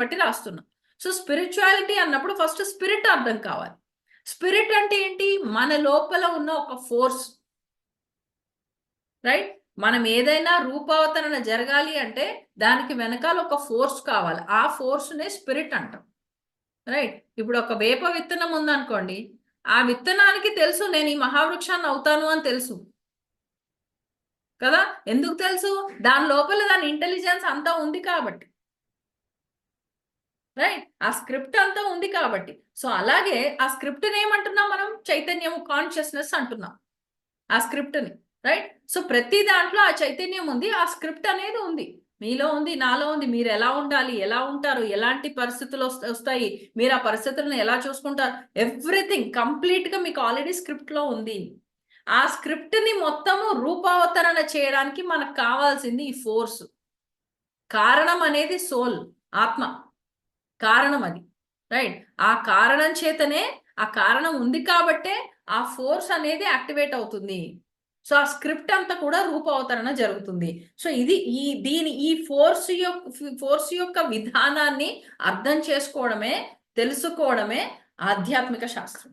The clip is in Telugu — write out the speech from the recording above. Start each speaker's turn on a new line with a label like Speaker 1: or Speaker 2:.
Speaker 1: బట్టి రాస్తున్నా. సో స్పిరిచువాలిటీ అన్నప్పుడు ఫస్ట్ స్పిరిట్ అర్థం కావాలి. స్పిరిట్ అంటే ఏంటి? మన లోపల ఉన్న ఒక ఫోర్స్. రైట్? మనం ఏదైనా రూపావతరణ జరగాలి అంటే దానికి వెనకాల ఒక ఫోర్స్ కావాలి. ఆ ఫోర్స్నే స్పిరిట్ అంటాం. రైట్? ఇప్పుడు ఒక వేప విత్తనం ఉందనుకోండి. ఆ విత్తనానికి తెలుసు నేను ఈ మహావృక్షాన్ని అవుతాను అని తెలుసు. కదా? ఎందుకు తెలుసు? దాని లోపల దాని ఇంటెలిజెన్స్ అంతా ఉంది కాబట్టి. ఆ స్క్రిప్ట్ అంతా ఉంది కాబట్టి. సో అలాగే ఆ స్క్రిప్ట్ ఏమంటున్నాం మనం? చైతన్యం కాన్షియస్నెస్ అంటున్నాం. ఆ స్క్రిప్ట్ని రైట్? సో ప్రతి దాంట్లో ఆ చైతన్యం ఉంది ఆ స్క్రిప్ట్ అనేది ఉంది. మీలో ఉంది నాలో ఉంది మీరు ఎలా ఉండాలి ఎలా ఉంటారు ఎలాంటి పరిస్థితులు వస్తాయి మీరు ఆ పరిస్థితులను ఎలా చూసుకుంటారు ఎవ్రీథింగ్ కంప్లీట్గా మీకు ఆల్రెడీ స్క్రిప్ట్లో ఉంది. ఆ స్క్రిప్ట్ని మొత్తము రూపావతరణ చేయడానికి మనకు కావాల్సింది ఈ ఫోర్స్. కారణం అనేది సోల్ ఆత్మ. కారణం అది రైట్ ఆ కారణం చేతనే ఆ కారణం ఉంది కాబట్టే ఆ ఫోర్స్ అనేది యాక్టివేట్ అవుతుంది. సో ఆ స్క్రిప్ట్ అంతా కూడా రూపావతరణ జరుగుతుంది. సో ఇది ఈ దీని ఈ ఫోర్స్ యొక్క ఫోర్స్ యొక్క విధానాన్ని అర్థం చేసుకోవడమే తెలుసుకోవడమే ఆధ్యాత్మిక శాస్త్రం.